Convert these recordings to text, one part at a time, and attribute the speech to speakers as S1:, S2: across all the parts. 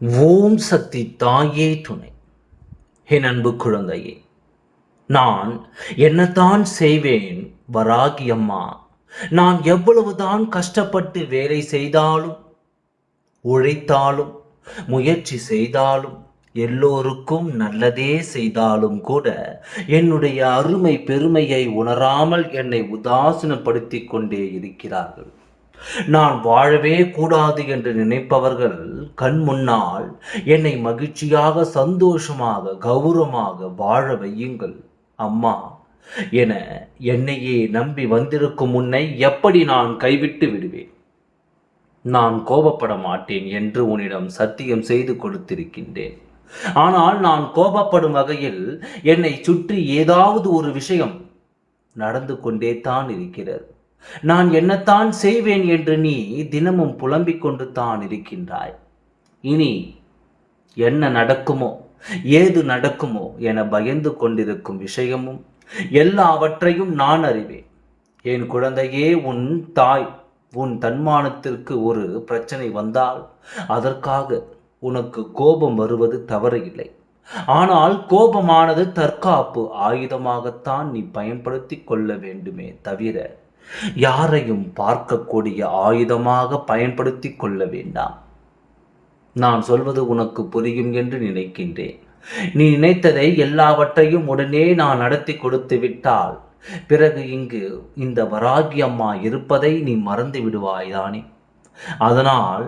S1: ஓம் சக்தி தாயே துணை. என் அன்பு குழந்தையே நான் என்னத்தான் செய்வேன் வராகி அம்மா. நான் எவ்வளவுதான் கஷ்டப்பட்டு வேலை செய்தாலும் உழைத்தாலும் முயற்சி செய்தாலும் எல்லோருக்கும் நல்லதே செய்தாலும் கூட என்னுடைய அருமை பெருமையை உணராமல் என்னை உதாசனப்படுத்தி கொண்டே இருக்கிறார்கள். நான் வாழவே கூடாது என்று நினைப்பவர்கள் கண் முன்னால் என்னை மகிழ்ச்சியாக சந்தோஷமாக கௌரவமாக வாழ வையுங்கள். அம்மா என என்னையே நம்பி வந்திருக்கும் உன்னை எப்படி நான் கைவிட்டு விடுவேன்? நான் கோபப்பட மாட்டேன் என்று உன்னிடம் சத்தியம் செய்து கொடுத்திருக்கின்றேன். ஆனால் நான் கோபப்படும் வகையில் என்னை சுற்றி ஏதாவது ஒரு விஷயம் நடந்து கொண்டே தான் இருக்கிறது. நான் என்னத்தான் செய்வேன் என்று நீ தினமும் புலம்பிக் கொண்டு தான் இருக்கின்றாய். இனி என்ன நடக்குமோ ஏது நடக்குமோ என பயந்து கொண்டிருக்கும் விஷயமும் எல்லாவற்றையும் நான் அறிவேன். என் குழந்தையே உன் தாய் உன் தன்மானத்திற்கு ஒரு பிரச்சனை வந்தால் அதற்காக உனக்கு கோபம் வருவது தவறு இல்லை ஆனால் கோபமானது தற்காப்பு ஆயுதமாகத்தான் நீ பயன்படுத்தி கொள்ள வேண்டுமே தவிர யாரையும் பார்க்கக்கூடிய ஆயுதமாக பயன்படுத்தி கொள்ள வேண்டாம். நான் சொல்வது உனக்கு புரியும் என்று நினைக்கின்றேன். நீ நினைத்ததை எல்லாவற்றையும் உடனே நான் நடத்தி கொடுத்து விட்டால் பிறகு இங்கு இந்த வராகி அம்மா இருப்பதை நீ மறந்து விடுவாய்தானே அதனால்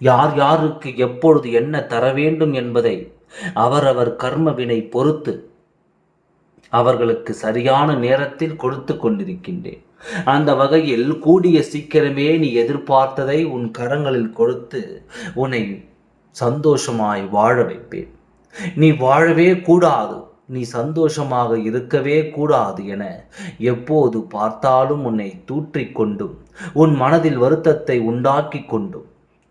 S1: யார் யாருக்கு எப்பொழுது என்ன தர வேண்டும் என்பதை அவரவர் கர்மவினை பொறுத்து அவர்களுக்கு சரியான நேரத்தில் கொடுத்து கொண்டிருக்கின்றேன். அந்த வகையில் கூடிய சீக்கிரமே நீ எதிர்பார்த்ததை உன் கரங்களில் கொடுத்து உன்னை சந்தோஷமாய் வாழ வைப்பேன். நீ வாழவே கூடாது நீ சந்தோஷமாக இருக்கவே கூடாது என எப்போது பார்த்தாலும் உன்னை தூற்றிக் கொண்டும் உன் மனதில் வருத்தத்தை உண்டாக்கி கொண்டும்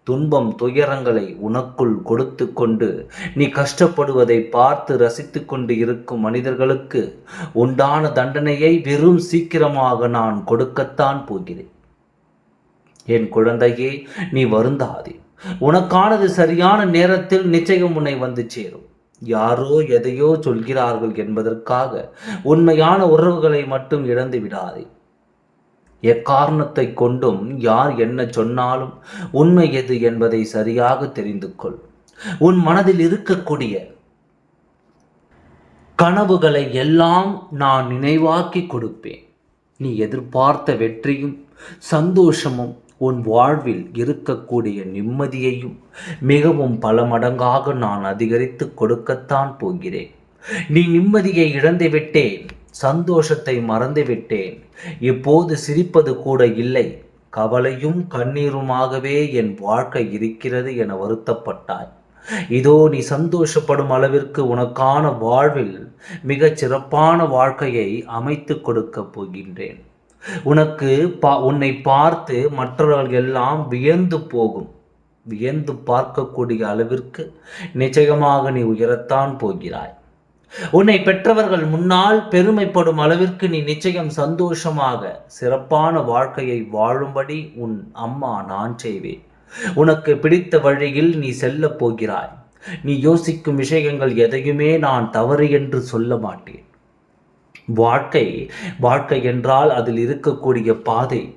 S1: துன்பம் துயரங்களை உனக்குள் கொடுத்து கொண்டு நீ கஷ்டப்படுவதை பார்த்து ரசித்து கொண்டு இருக்கும் மனிதர்களுக்கு உண்டான தண்டனையை வெறும் சீக்கிரமாக நான் கொடுக்கத்தான் போகிறேன். என் குழந்தையே நீ வருந்தாதே. உனக்கானது சரியான நேரத்தில் நிச்சயம் உன்னை வந்து சேரும். யாரோ எதையோ சொல்கிறார்கள் என்பதற்காக உண்மையான உறவுகளை மட்டும் இழந்து விடாதே. எக்காரணத்தை கொண்டும் யார் என்ன சொன்னாலும் உண்மை எது என்பதை சரியாக தெரிந்து கொள் உன் மனதில் இருக்கக்கூடிய கனவுகளை எல்லாம் நான் நினைவாக்கி கொடுப்பேன். நீ எதிர்பார்த்த வெற்றியும் சந்தோஷமும் உன் வாழ்வில் இருக்கக்கூடிய நிம்மதியையும் மிகவும் பல மடங்காக நான் அதிகரித்து கொடுக்கத்தான் போகிறேன். நீ நிம்மதியை இழந்து விட்டேன் சந்தோஷத்தை மறந்துவிட்டேன். இப்போது சிரிப்பது கூட இல்லை. கவலையும் கண்ணீருமாகவே என் வாழ்க்கை இருக்கிறது என வருத்தப்பட்டாய். இதோ நீ சந்தோஷப்படும் அளவிற்கு உனக்கான வாழ்வில் மிகச் சிறப்பான வாழ்க்கையை அமைத்து கொடுக்கப் போகின்றேன். உனக்கு பா உன்னை பார்த்து மற்றவர்கள் எல்லாம் வியந்து போகும். வியந்து பார்க்கக்கூடிய அளவிற்கு நிச்சயமாக நீ உயரத்தான் போகிறாய். உன்னை பெற்றவர்கள் முன்னால் பெருமைப்படும் அளவிற்கு நீ நிச்சயம் சந்தோஷமாக சிறப்பான வாழ்க்கையை வாழும்படி உன் அம்மா நான் செய்வேன். உனக்கு பிடித்த வழியில் நீ செல்லப் போகிறாய். நீ யோசிக்கும் விஷயங்கள் எதையுமே நான் தவறு என்று சொல்ல மாட்டேன். வாழ்க்கை வாழ்க்கை என்றால் அதில் இருக்கக்கூடிய பாதை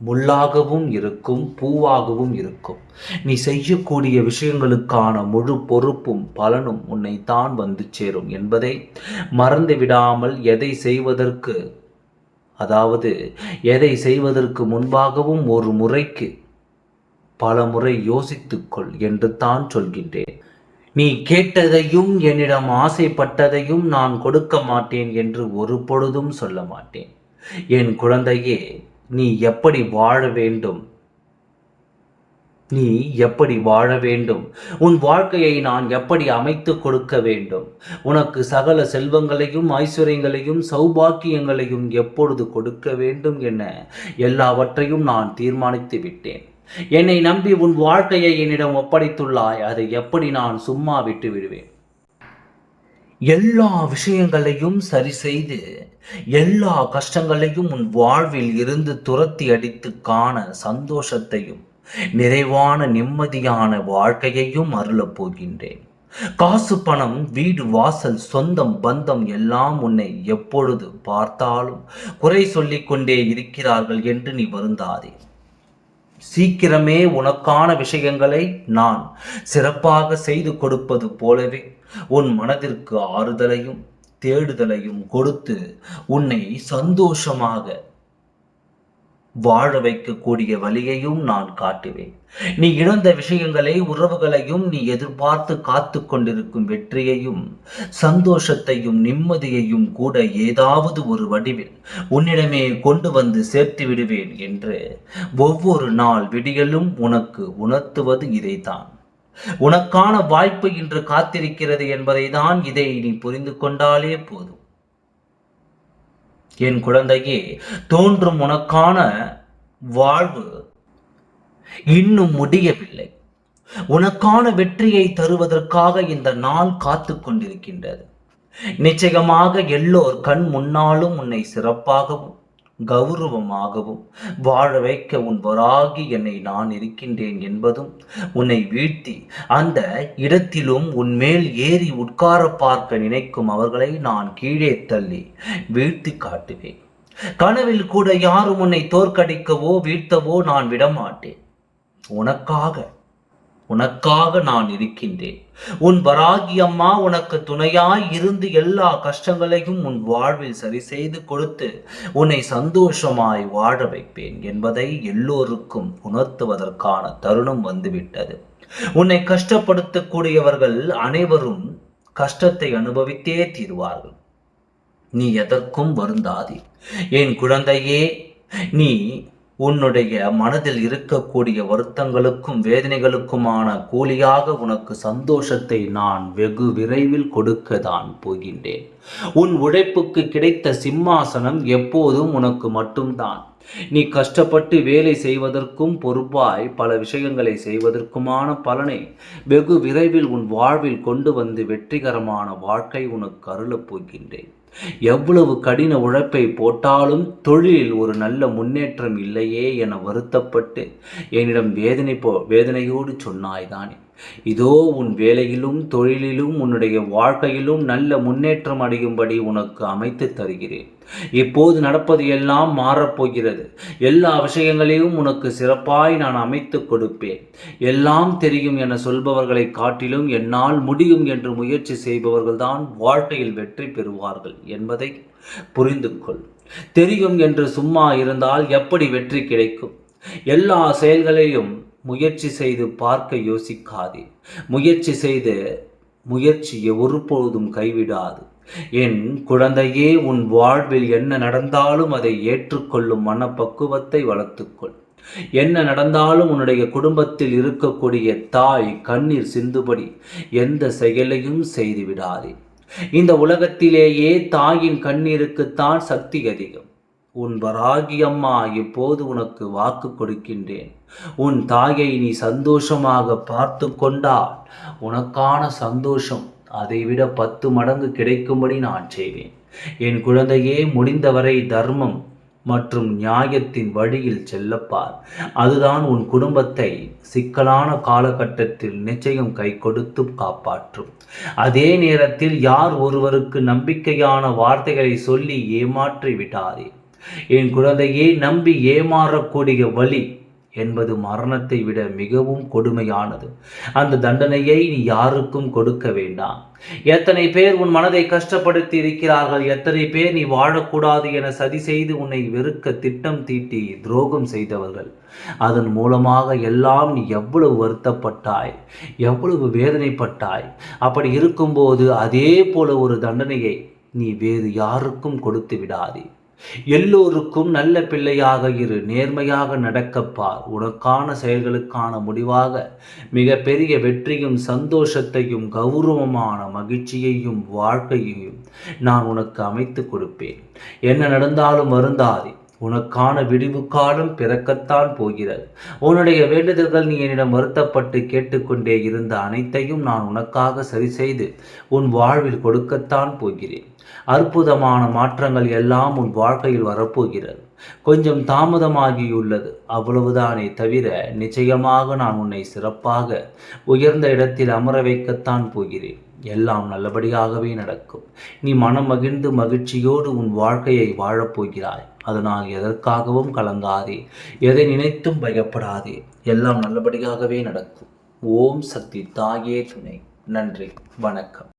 S1: முள்ளாகவும் இருக்கும் பூவாகவும் இருக்கும். நீ செய்யக்கூடிய விஷயங்களுக்கான முழு பொறுப்பும் பலனும் உன்னை தான் வந்து சேரும் என்பதை மறந்து விடாமல் எதை செய்வதற்கு அதாவது எதை செய்வதற்கு முன்பாகவும் ஒரு முறைக்கு பல முறை யோசித்துக்கொள் என்று தான் சொல்கின்றேன். நீ கேட்டதையும் என்னிடம் ஆசைப்பட்டதையும் நான் கொடுக்க மாட்டேன் என்று ஒரு பொழுதும் சொல்ல மாட்டேன். என் குழந்தையே நீ எப்படி வாழ வேண்டும்? நீ எப்படி வாழ வேண்டும்? உன் வாழ்க்கையை நான் எப்படி அமைத்து கொடுக்க வேண்டும்? உனக்கு சகல செல்வங்களையும் ஐஸ்வர்யங்களையும் சௌபாக்கியங்களையும் எப்பொழுது கொடுக்க வேண்டும் என எல்லாவற்றையும் நான் தீர்மானித்து விட்டேன். என்னை நம்பி உன் வாழ்க்கையை என்னிடம் ஒப்படைத்துள்ளாய். அதை எப்படி நான் சும்மா விட்டு விடுவேன் எல்லா விஷயங்களையும் சரி செய்து எல்லா கஷ்டங்களையும் உன் வாழ்வில் இருந்து துரத்தி அடித்து காண சந்தோஷத்தையும் நிறைவான நிம்மதியான வாழ்க்கையையும் அருளப் போகின்றேன். காசு பணம் வீடு வாசல் சொந்தம் பந்தம் எல்லாம் உன்னை எப்பொழுது பார்த்தாலும் குறை சொல்லிக்கொண்டே இருக்கிறார்கள் என்று நீ வருந்தாதே. சீக்கிரமே உனக்கான விஷயங்களை நான் சிறப்பாக செய்து கொடுப்பது போலவே உன் மனதிற்கு ஆறுதலையும் தேடுதலையும் கொடுத்து உன்னை சந்தோஷமாக வாழ வைக்கக்கூடிய வழியையும் நான் காட்டுவேன். நீ இழந்த விஷயங்களை உறவுகளையும் நீ எதிர்பார்த்து காத்து கொண்டிருக்கும் வெற்றியையும் சந்தோஷத்தையும் நிம்மதியையும் கூட ஏதாவது ஒரு வடிவில் உன்னிடமே கொண்டு வந்து சேர்த்து விடுவேன் என்று ஒவ்வொரு நாள் விடியலும் உனக்கு உணர்த்துவது இதைத்தான். உனக்கான வாய்ப்பு இன்று காத்திருக்கிறது என்பதை தான் இதை நீ புரிந்து கொண்டாலே போதும். என் குழந்தையே தோன்றும் உனக்கான வாழ்வு இன்னும் முடியவில்லை. உனக்கான வெற்றியை தருவதற்காக இந்த நாள் காத்து கொண்டிருக்கின்றது. நிச்சயமாக எல்லோர் கண் முன்னாலும் உன்னை சிறப்பாகவும் கௌரவமாகவும் வாழ வைக்க உன் வராகி என்னை நான் இருக்கின்றேன் என்பதும் உன்னை வீழ்த்தி அந்த இடத்திலும் உன் மேல் ஏறி உட்கார பார்க்க நினைக்கும் அவர்களை நான் கீழே தள்ளி வீழ்த்தி காட்டுவேன். கனவில் கூட யாரும் உன்னை தோற்கடிக்கவோ வீழ்த்தவோ நான் விடமாட்டேன். உனக்காக உனக்காக நான் இருக்கின்றேன். உன் வராகி அம்மா உனக்கு துணையாய் இருந்து எல்லா கஷ்டங்களையும் உன் வாழ்வில் சரி செய்து கொடுத்து உன்னை சந்தோஷமாய் வாழ வைப்பேன் என்பதை எல்லோருக்கும் உணர்த்துவதற்கான தருணம் வந்துவிட்டது. உன்னை கஷ்டப்படுத்தக்கூடியவர்கள் அனைவரும் கஷ்டத்தை அனுபவித்தே தீர்வார்கள். நீ எதற்கும் வருந்தாதே என் குழந்தையே நீ உன்னுடைய மனதில் இருக்கக்கூடிய வருத்தங்களுக்கும் வேதனைகளுக்குமான கூலியாக உனக்கு சந்தோஷத்தை நான் வெகு விரைவில் கொடுக்க தான் போகின்றேன். உன் உழைப்புக்கு கிடைத்த சிம்மாசனம் எப்போதும் உனக்கு மட்டும்தான். நீ கஷ்டப்பட்டு வேலை செய்வதற்கும் பொறுப்பாய் பல விஷயங்களை செய்வதற்குமான பலனை வெகு விரைவில் உன் வாழ்வில் கொண்டு வந்து வெற்றிகரமான வாழ்க்கை உனக்கு அருளப் போகின்றேன். எவ்வளவு கடின உழைப்பை போட்டாலும் தொழிலில் ஒரு நல்ல முன்னேற்றம் இல்லையே என வருத்தப்பட்டு என்னிடம் வேதனை போ வேதனையோடு சொன்னாய்தானே இதோ உன் வேலையிலும் தொழிலிலும் உன்னுடைய வாழ்க்கையிலும் நல்ல முன்னேற்றம் அடையும்படி உனக்கு அமைத்து தருகிறேன். இப்போது நடப்பது எல்லாம் மாறப்போகிறது. எல்லா விஷயங்களையும் உனக்கு சிறப்பாய் நான் அமைத்து கொடுப்பேன். எல்லாம் தெரியும் என சொல்பவர்களை காட்டிலும் என்னால் முடியும் என்று முயற்சி செய்பவர்கள்தான் வாழ்க்கையில் வெற்றி பெறுவார்கள் என்பதை புரிந்து கொள் தெரியும் என்று சும்மா இருந்தால் எப்படி வெற்றி கிடைக்கும்? எல்லா செயல்களையும் முயற்சி செய்து பார்க்க யோசிக்காதே. முயற்சி செய்த முயற்சியை ஒருபொழுதும் கைவிடாது. என் குழந்தையே உன் வாழ்வில் என்ன நடந்தாலும் அதை ஏற்றுக்கொள்ளும் மனப்பக்குவத்தை வளர்த்துக்கொள். என்ன நடந்தாலும் உன்னுடைய குடும்பத்தில் இருக்கக்கூடிய தாய் கண்ணீர் சிந்துபடி எந்த செயலையும் செய்து விடாதே இந்த உலகத்திலேயே தாயின் கண்ணீருக்குத்தான் சக்தி அதிகம். உன் வராகியம்மா இப்போது உனக்கு வாக்கு கொடுக்கின்றேன்? உன் தாயை நீ சந்தோஷமாக பார்த்து கொண்டால் உனக்கான சந்தோஷம் அதைவிட பத்து மடங்கு கிடைக்கும்படி நான் செய்வேன். என் குழந்தையே முடிந்தவரை தர்மம் மற்றும் நியாயத்தின் வழியில் செல்லப்பார். அதுதான் உன் குடும்பத்தை சிக்கலான காலகட்டத்தில் நிச்சயம் கை கொடுத்து காப்பாற்றும். அதே நேரத்தில் யார் ஒருவருக்கு நம்பிக்கையான வார்த்தைகளை சொல்லி ஏமாற்றி விட்டாரே என் குழந்தையே நம்பி ஏமாறக்கூடிய வழி என்பது மரணத்தை விட மிகவும் கொடுமையானது. அந்த தண்டனையை நீ யாருக்கும் கொடுக்க வேண்டாம். எத்தனை பேர் உன் மனதை கஷ்டப்படுத்தி இருக்கிறார்கள்? எத்தனை பேர் நீ வாழக்கூடாது என சதி செய்து உன்னை வெறுக்க திட்டம் தீட்டி துரோகம் செய்தவர்கள்? அதன் மூலமாக எல்லாம் நீ எவ்வளவு வருத்தப்பட்டாய் எவ்வளவு வேதனைப்பட்டாய்? அப்படி இருக்கும்போது அதே போல ஒரு தண்டனையை நீ வேறு யாருக்கும் கொடுத்து விடாதே. எல்லோருக்கும் நல்ல பிள்ளையாக இரு நேர்மையாக நடக்கப்பார் உனக்கான செயல்களுக்கான முடிவாக மிக பெரிய வெற்றியும் சந்தோஷத்தையும் கௌரவமான மகிழ்ச்சியையும் வாழ்க்கையையும் நான் உனக்கு அமைத்து கொடுப்பேன். என்ன நடந்தாலும் வருந்தாதே. உனக்கான விடிவு காலம் பிறக்கத்தான் போகிறது. உன்னுடைய வேண்டுதல்கள் நீ என்னிடம் வருத்தப்பட்டு கேட்டுக்கொண்டே இருந்த அனைத்தையும் நான் உனக்காக சரி செய்து உன் வாழ்வில் கொடுக்கத்தான் போகிறேன். அற்புதமான மாற்றங்கள் எல்லாம் உன் வாழ்க்கையில் வரப்போகிறது. கொஞ்சம் தாமதமாகியுள்ளது. அவ்வளவுதானே தவிர நிச்சயமாக நான் உன்னை சிறப்பாக உயர்ந்த இடத்தில் அமர வைக்கத்தான் போகிறேன். எல்லாம் நல்லபடியாகவே நடக்கும். நீ மனம் மகிழ்ந்து மகிழ்ச்சியோடு உன் வாழ்க்கையை வாழப்போகிறாய் அதனால் எதற்காகவும் கலங்காதே எதை நினைத்தும் பயப்படாதே எல்லாம் நல்லபடியாகவே நடக்கும். ஓம் சக்தி தாயே துணை. நன்றி வணக்கம்.